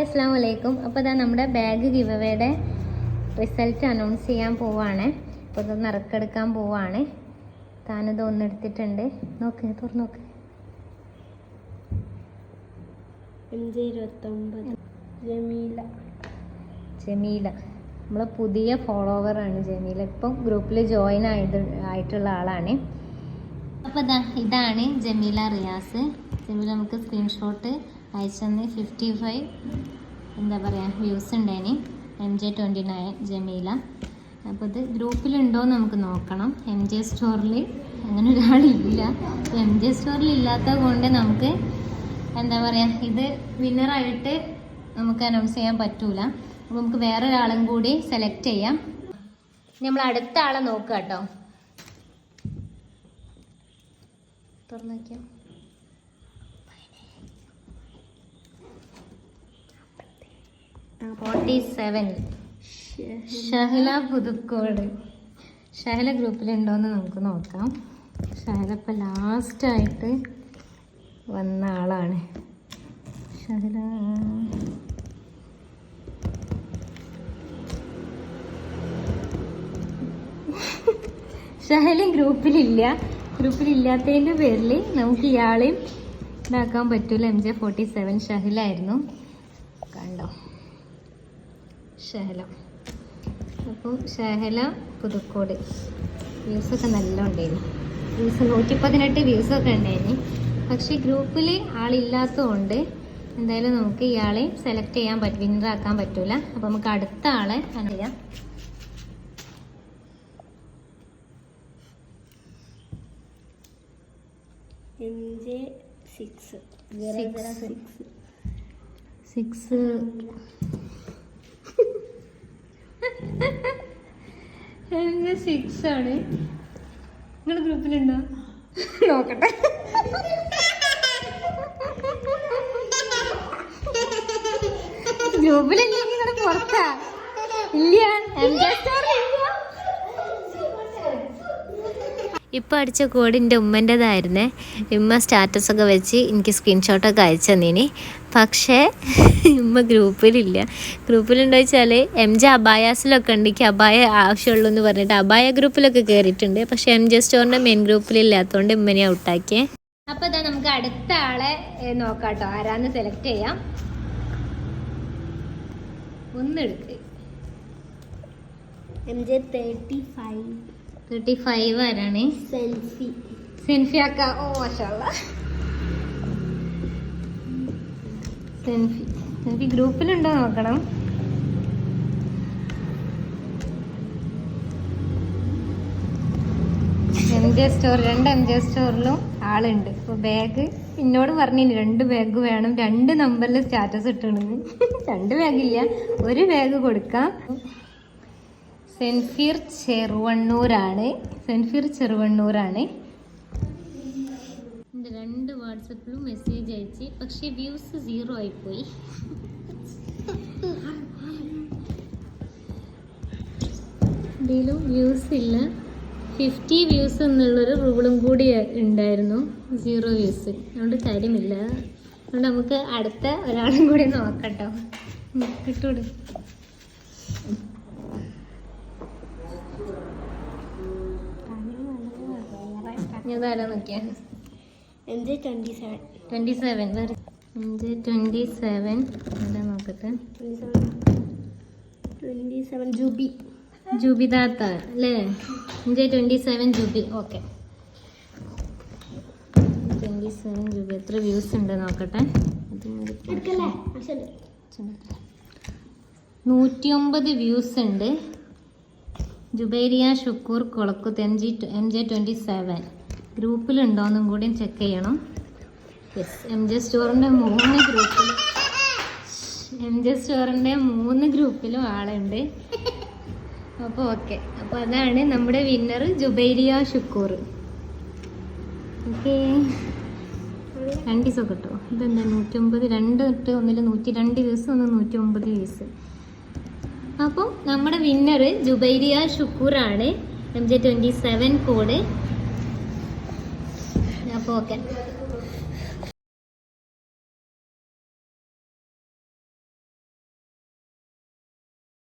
അസ്സാം വലൈക്കും അപ്പോൾ ഇതാ നമ്മുടെ ബാഗ് ഗിവവേയുടെ റിസൾട്ട് അനൗൺസ് ചെയ്യാൻ പോവാണ്. അപ്പോൾ ഇത് നിറക്കെടുക്കാൻ പോവാണ്. താനിത് ഒന്നെടുത്തിട്ടുണ്ട്. നോക്ക് തുറന്ന് നോക്ക്. അഞ്ച് ഇരുപത്തൊമ്പത്. ജമീല. ജമീല. നമ്മളെ പുതിയ ഫോളോവറാണ് ജമീല. ഇപ്പം ഗ്രൂപ്പിൽ ജോയിൻ ആയത് ആയിട്ടുള്ള ആളാണ്. അപ്പോൾ ഇതാ ഇതാണ് ജമീല റിയാസ്. ജമീല നമുക്ക് സ്ക്രീൻഷോട്ട് അയച്ചെന്ന് ഫിഫ്റ്റി ഫൈവ് എന്താ പറയുക വ്യൂസ് ഉണ്ടായിന് M J twenty nine Jameela. അപ്പോൾ ഇത് ഗ്രൂപ്പിലുണ്ടോയെന്ന് നമുക്ക് നോക്കണം. എം ജെ സ്റ്റോറിൽ അങ്ങനെ ഒരാളില്ല. എം ജെ സ്റ്റോറിൽ ഇല്ലാത്തത് കൊണ്ട് നമുക്ക് എന്താ പറയുക ഇത് വിന്നറായിട്ട് നമുക്ക് അനൗൺസ് ചെയ്യാൻ പറ്റൂല. അപ്പോൾ നമുക്ക് വേറെ ഒരാളും കൂടി സെലക്ട് ചെയ്യാം. നമ്മൾ അടുത്ത ആളെ നോക്കുക കേട്ടോ തുറന്നു നോക്കിയോ. Forty seven. ഷഹല പുതുക്കോട്. ഷഹല ഗ്രൂപ്പിലുണ്ടോയെന്ന് നമുക്ക് നോക്കാം. ഷഹല ഇപ്പം ലാസ്റ്റായിട്ട് വന്ന ആളാണ്. ഷഹല. ഷഹലും ഗ്രൂപ്പിലില്ല. ഗ്രൂപ്പിലില്ലാത്തതിന്റെ പേരിൽ നമുക്ക് ഇയാളെയും ഇതാക്കാൻ പറ്റൂല. എം ജെ ഫോർട്ടി സെവൻ ഷഹലായിരുന്നു. കണ്ടോ? ഷഹല. അപ്പോൾ ഷഹല പുതുക്കോട്. വ്യൂസൊക്കെ നല്ല ഉണ്ടായിരുന്നു വ്യൂസ് നൂറ്റി പതിനെട്ട് വ്യൂസൊക്കെ ഉണ്ടായിരുന്നു പക്ഷേ ഗ്രൂപ്പിൽ ആളില്ലാത്തതുകൊണ്ട് എന്തായാലും നമുക്ക് ഇയാളെ സെലക്ട് ചെയ്യാൻ പറ്റും വിന്നർ ആക്കാൻ പറ്റൂല. അപ്പോൾ നമുക്ക് അടുത്ത ആളെ അറിയാം M J six. Six. Six. Six ആണ്. നിങ്ങൾ ഗ്രൂപ്പിലുണ്ടോ നോക്കട്ടെ. ഗ്രൂപ്പിലില്ലെങ്കിൽ നിങ്ങളുടെ പുറത്താ. ഇല്ല എന്റെ ഇപ്പോൾ അടിച്ച കോഡ് എന്റെ ഉമ്മന്റെതായിരുന്നേ ഉമ്മ സ്റ്റാറ്റസ് ഒക്കെ വെച്ച് എനിക്ക് സ്ക്രീൻഷോട്ടൊക്കെ അയച്ചു തന്നീനി. പക്ഷേ ഉമ്മ ഗ്രൂപ്പിലില്ല. ഗ്രൂപ്പിലുണ്ടോ വെച്ചാൽ എം ജെ അബായാസിലൊക്കെ ഉണ്ട്. എനിക്ക് അബായ ആവശ്യമുള്ളൂ എന്ന് പറഞ്ഞിട്ട് അബായ ഗ്രൂപ്പിലൊക്കെ കയറിയിട്ടുണ്ട് പക്ഷേ എം ജെ സ്റ്റോറിന്റെ മെയിൻ ഗ്രൂപ്പിലില്ലാത്തതുകൊണ്ട് ഉമ്മനെ ഔട്ടാക്കിയേ. അപ്പോൾ ഇതാ നമുക്ക് അടുത്ത ആളെ നോക്കാട്ടോ. നോക്കാം കേട്ടോ ആരാന്ന് സെലക്ട് ചെയ്യാം. ഒന്നെടുക്ക്. M J thirty five thirty five ആരാണ്? സെൽഫി. സെൻഫിയാക്ക ഓ മാഷാ സെൻഫി സെൻഫി ഗ്രൂപ്പിലുണ്ടോ നോക്കണം. എം ജെ സ്റ്റോർ രണ്ട് എം ജെ സ്റ്റോറിലും ആളുണ്ട്. അപ്പോൾ ബാഗ് എന്നോട് പറഞ്ഞു രണ്ട് ബാഗ് വേണം. രണ്ട് നമ്പറിൽ സ്റ്റാറ്റസ് ഇട്ടണെന്ന് രണ്ട് ബാഗില്ല ഒരു ബാഗ് കൊടുക്കാം. സെൻഫീർ ചെറുവണ്ണൂരാണ്. സെൻഫീർ ചെറുവണ്ണൂരാണ് എന്റെ രണ്ട് വാട്സപ്പിലും മെസ്സേജ് അയച്ച്. പക്ഷേ വ്യൂസ് സീറോ ആയിപ്പോയി. ഇതിലും വ്യൂസ് ഇല്ല. ഫിഫ്റ്റി വ്യൂസ് എന്നുള്ളൊരു റൂളും കൂടി ഉണ്ടായിരുന്നു. സീറോ വ്യൂസ് അതുകൊണ്ട് കാര്യമില്ല. അതുകൊണ്ട് നമുക്ക് അടുത്ത ഒരാളും കൂടി നോക്കട്ടോ. കിട്ടൂടെ ഞാൻ താരം നോക്കിയാൽ M J twenty seven twenty seven അഞ്ച് ട്വന്റി സെവൻ എന്താ നോക്കട്ടെ ട്വന്റി സെവൻ ജൂബി. ജുബിദാത്ത അല്ലേ? അഞ്ച് twenty seven Jubi? Okay twenty seven Jubi. എത്ര വ്യൂസ് ഉണ്ട് നോക്കട്ടെ? നൂറ്റിയൊമ്പത് വ്യൂസ് ഉണ്ട്. Jubairiya Shukoor Kolakkuth M G M J twenty seven ഗ്രൂപ്പിലുണ്ടോയെന്നും കൂടി ചെക്ക് ചെയ്യണം. യെസ് എം ജെ സ്റ്റോറിന്റെ മൂന്ന് ഗ്രൂപ്പിൽ എം ജെ സ്റ്റോറിന്റെ മൂന്ന് ഗ്രൂപ്പിലും ആളുണ്ട്. അപ്പോൾ ഓക്കെ അപ്പോൾ അതാണ് നമ്മുടെ വിന്നർ ജുബൈരിയ ഷുക്കൂർ. ഓക്കെ രണ്ട് ദിവസം കിട്ടോ ഇതെന്താ നൂറ്റമ്പത് രണ്ട് തൊട്ട് ഒന്നിൽ നൂറ്റി രണ്ട് ദിവസം ഒന്ന് നൂറ്റി ഒമ്പത് ദിവസം അപ്പോൾ നമ്മുടെ winner Jubairiya ഷുക്കൂറാണ്. M J twenty seven code അപ്പോൾ ഓക്കെ